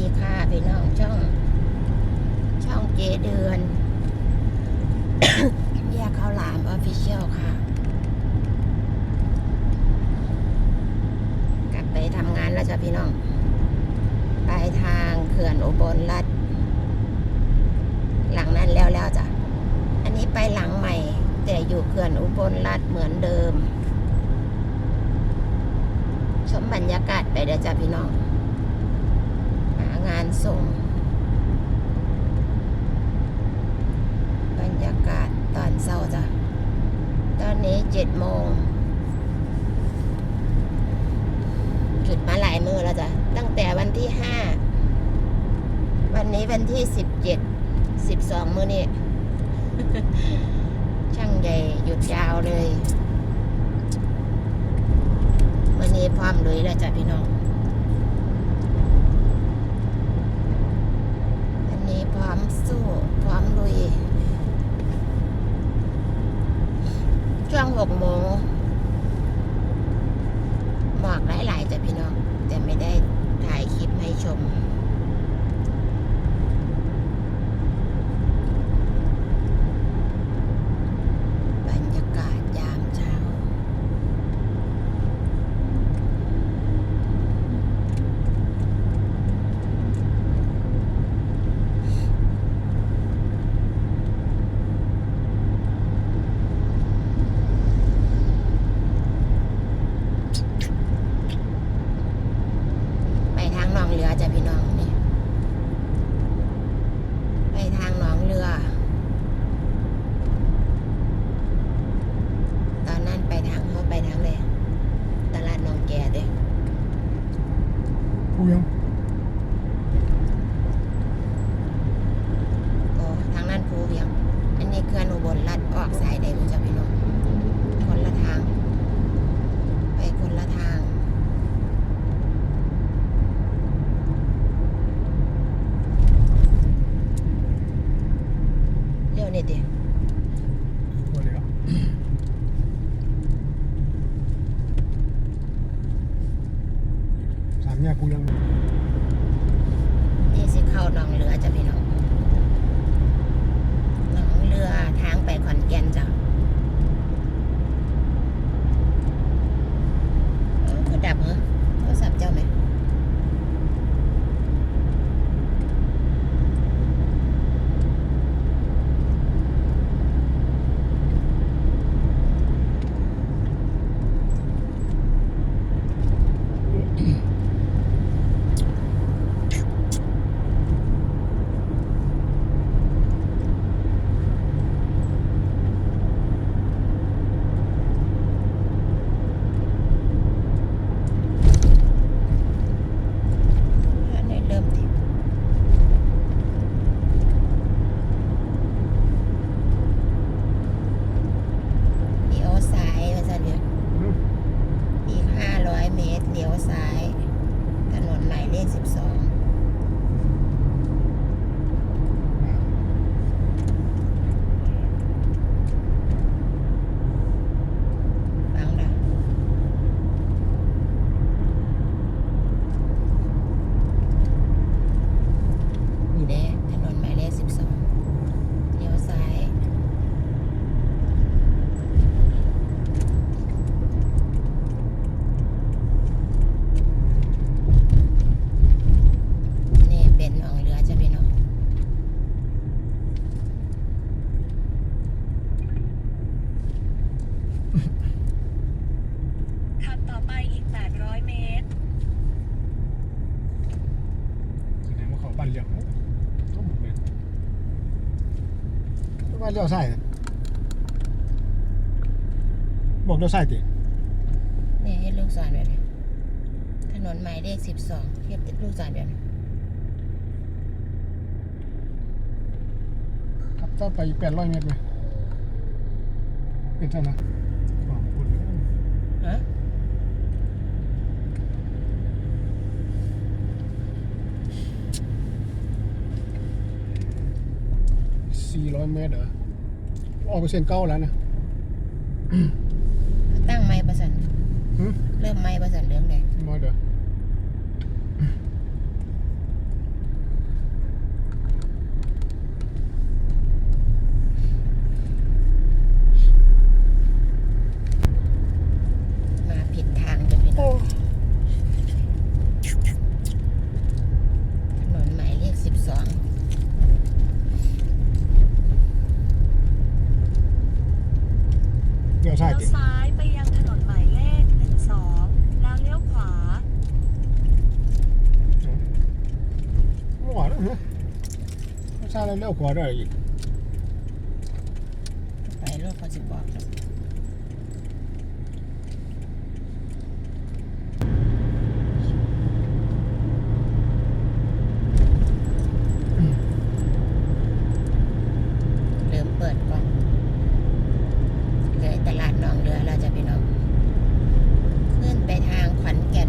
ดีค่ะพี่น้องช่อง ช่องเจเดือนแยกข้าวหลามออฟฟิเชียลค่ะ กลับไปทำงานแล้วจ้ะพี่น้อง ไปทางเขื่อนอุบลรัฐหลังนั้นแล้วแล้วจ้ะ อันนี้ไปหลังใหม่ แต่อยู่เขื่อนอุบลรัฐเหมือนเดิม ชมบรรยากาศไปเด้อจ้ะพี่น้องางานส่ง บรรยากาศตอนเช้าจ้ะ ตอนนี้เจ็ดโมงหยุดมาหลายมือแล้วจ้ะ ตั้งแต่วันที่ห้า วันนี้วันที่สิบเจ็ด สิบสองมือนี่ช่างใหญ่หยุดยาวเลย วันนี้พร้อมเลยแล้วจ้ะพี่น้อง วันนี้พร้อมสู้พร้อมลุย ช่วงหกโมงหมอกหลายๆจ้ะพี่น้อง แต่ไม่ได้ถ่ายคลิปให้ ชม บรรยากาศยามเช้า ไปทางหนองเรือจ้ะพี่น้องนี่ ไปทางหนองเรือ ตอนนั้นไปทางเขาไปทางเลยตลาดหนองแกเด้ ผู้ยัง โอ้ทางนั้นภูเวียง อันนี้เคลื่อนอุบลรัดออกสายใดคุณจ้ะพี่น้อง คนละทาง ไปคนละทาง เร็วนิดเดียว ตัวเดียวสาม แยกูยังนี่สิเข้าหนองเรือจ้ะพี่น้องหนองเรือทางไปขอนแก่นจ้ะเออคือดับเหรอโทรศัพท์เจ้าไหม อันนี้เริ่มที่เลี้ยวซ้ายว่าจะเนี่ยอีกห้าร้อยเมตรเลี้ยวซ้าย ถนนหมายเลขสิบสองฟังนะนี่เด้ถนนหมายเลขสิบสองเลี้ยวซ้าย นี่เป็นหนองเรือจ้ะพี่น้อง ขับต่อไปอีก 800 เมตร แสดงว่า เลี้ยงโอ้ต้องบุกเลยบ้านเลี้ยวใส่บอกเลี้ยวใส่ตินี่ให้ลูกศรแบบนี้ถนนหมายเลขสิบสองเทียบลูกศรแบบนี้ขับต่อไปแปดร้อยเมตรไหมเป็นเท่านะอ๋อพูดเลยฮะ สี่ร้อยเมตรเหรอออกไปเส้นเก้าแล้วนะ ตั้งไม้ประสันหืมเริ่มไม้ประสันเรื่องเลยมาเด้อ ซาอะไรเร็วกว่าได้อีก ไปรถเขาสิบอกครับเริ่มเปิดก่อนเลยตลาดหนองเรือเราจะไปน้องขึ้นไปทางขอนแก่น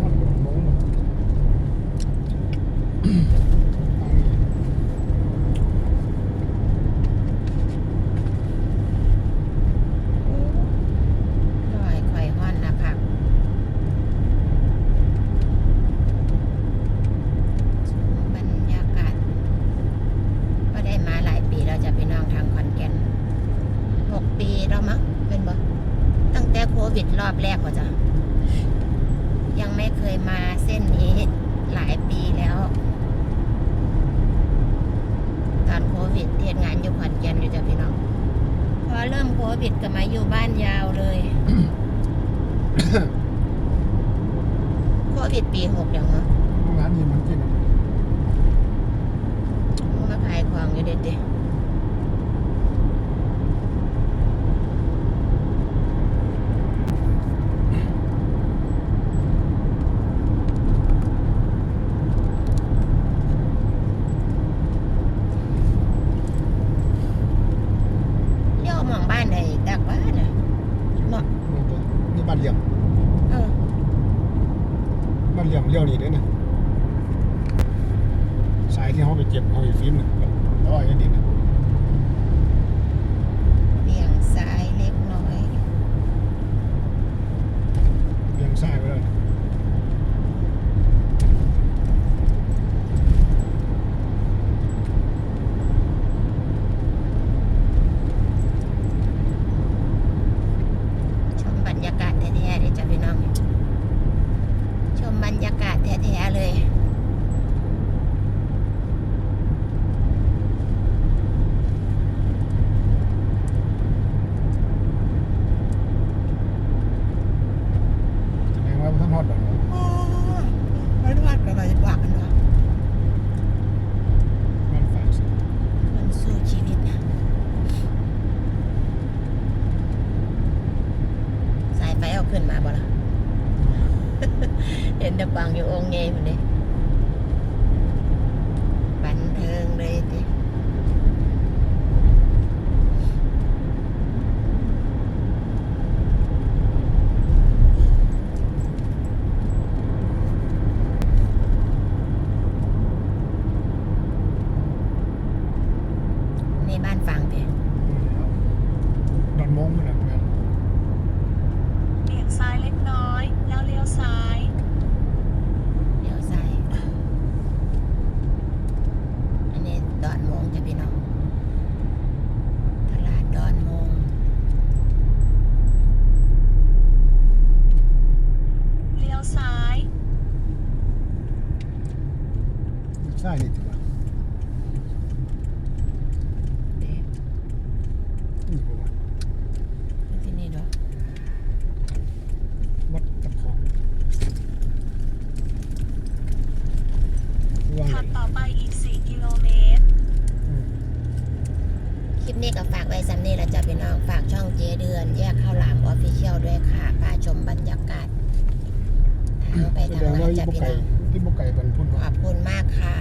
มันโดนมงเลยดอยคอยห้อนนะพักบรรยากาศ ก็ได้มาหลายปีเราจะไปน้องทางขอนแก่นหกปีแล้วมั้งเป็นบ่ตั้งแต่โควิดรอบแรกว่าจ้ะยังไม่เคยมาเส้นนี้หลายปีแล้ว ตอนโควิดเทศงานอยู่ขอนแก่นอยู่จ้ะพี่น้อง พอเริ่มโค วิดก็มาอยู่บ้านยาวเลยโควิดปีหกอย่างเหรอร้านนี้มันกินมาขายของอยู่เด็ดๆเลี้ยวมองบ้านใดดักบ้านอะเนาะนี่บ้านเหลี่ยมเออบ้านเหลี่ยมเลี้ยวนี่เด้อนะสายที่เขาไปเจ็บเขาไปฟิล์มน่ะแล้วไอ้ดินน่ะ เบี่ยงซ้ายเล็กน้อย เลี้ยงซ้ายไปเลย ชมบรรยากาศแท้ๆเลยจ้ะพี่น้อง ชม บรรยากาศแท้ๆเลย แสดงว่าท่านฮอดดอก ไม่รอดเราจะบอกกันว่า บ้านฝางสิ มันสู้ชีวิตนะสายไฟเอาขึ้นมาบ่ล่ะ เห็นแตะปังอยู่องค์เงยมันนี่บันเทิงเลยที นี่บ้านฟังเพีย ดอนมงมันน่ะแม่น เบี่ยงซ้ายเล็กน้อย แล้วเลี้ยวซ้าย เลี้ยวซ้ายอันนี้ดอนโมงจ้ะพี่น้อง ตลาดดอนโมง เลี้ยวซ้าย ใช่นี่ถือว่าเด็กนี่บ่ว่าที่นี่เนาะวัดตะของว่างขับต่อไปอีก 4 กิโลเมตร อืมคลิปนี้ก็ฝากไว้ซ้ำนี่แหละจ้ะพี่น้องฝากช่องเจเดือน แยกข้าวหลามออฟฟิเชียลด้วยค่ะพาชมบรรยากาศทางไปแสทางดงไหนว่าจ้ะที่บุพี่ไก่น้อง ที่บุไก่บรรพุนขอบคุณมากค่ะ